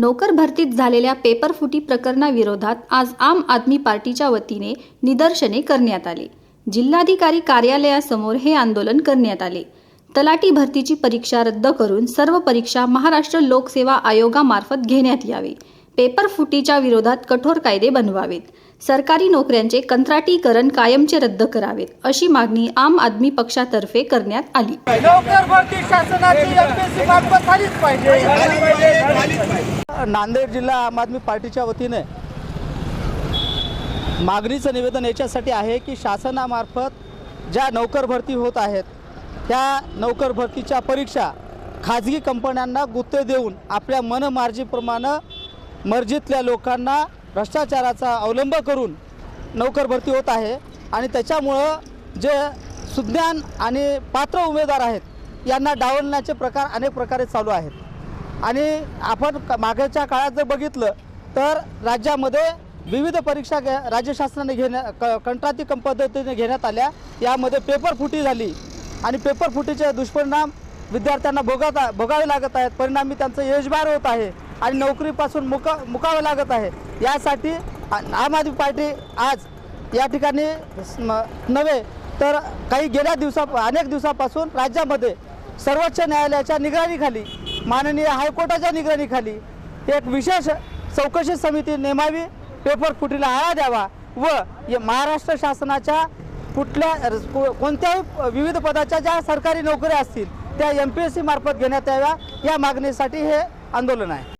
नोकर भरतीत झालेल्या पेपरफुटी प्रकरणाविरोधात आज आम आदमी पार्टीच्या वतीने निदर्शने करण्यात आले. जिल्हाधिकारी कार्यालयासमोर हे आंदोलन करण्यात आले. तलाठी भरतीची परीक्षा रद्द करून सर्व परीक्षा महाराष्ट्र लोकसेवा आयोगामार्फत घेण्यात यावे. पेपरफुटीच्या विरोधात कठोर कायदे बनवावेत. सरकारी नोकऱ्यांचे कंत्राटीकरण कायमचे रद्द करावेत अशी मागणी आम आदमी पक्षातर्फे करण्यात आली. नांदेड जिल्हा आम आदमी पार्टीच्या वतीने मागणीचं निवेदन याच्यासाठी आहे की शासनामार्फत ज्या नौकर भरती होत आहेत त्या नौकर भरतीच्या परीक्षा खाजगी कंपन्यांना गुत्ते देऊन आपल्या मनमार्जीप्रमाणे मर्जीतल्या लोकांना भ्रष्टाचाराचा अवलंब करून नौकर भरती होत आहे आणि त्याच्यामुळं जे सुज्ञान आणि पात्र उमेदवार आहेत यांना डावलण्याचे प्रकार अनेक प्रकारे चालू आहेत. आणि आपण मागच्या काळात जर बघितलं तर राज्यामध्ये विविध परीक्षा घे राज्य शासनाने घेण्या क कंत्राती कं पद्धतीने घेण्यात आल्या. यामध्ये पेपर फुटी झाली. आणि पेपर फुटीचे दुष्परिणाम विद्यार्थ्यांना भोगाता भोगावे लागत आहेत. परिणामी त्यांचं यशभार होत आहे आणि नोकरीपासून मुका मुकावं लागत आहे. यासाठी आम आदमी पार्टी आज या ठिकाणी नव्हे तर काही गेल्या दिवसा अनेक दिवसापासून राज्यामध्ये सर्वोच्च न्यायालयाच्या निगराणीखाली माननीय हायकोर्टाच्या निगराणीखाली एक विशेष चौकशी समिती नेमावी पेपर फुटीला आळा द्यावा व महाराष्ट्र शासनाच्या कुठल्या कोणत्याही विविध पदाच्या ज्या सरकारी नोकऱ्या असतील त्या एम पी एस सी मार्फत घेण्यात याव्या या मागणीसाठी हे आंदोलन आहे.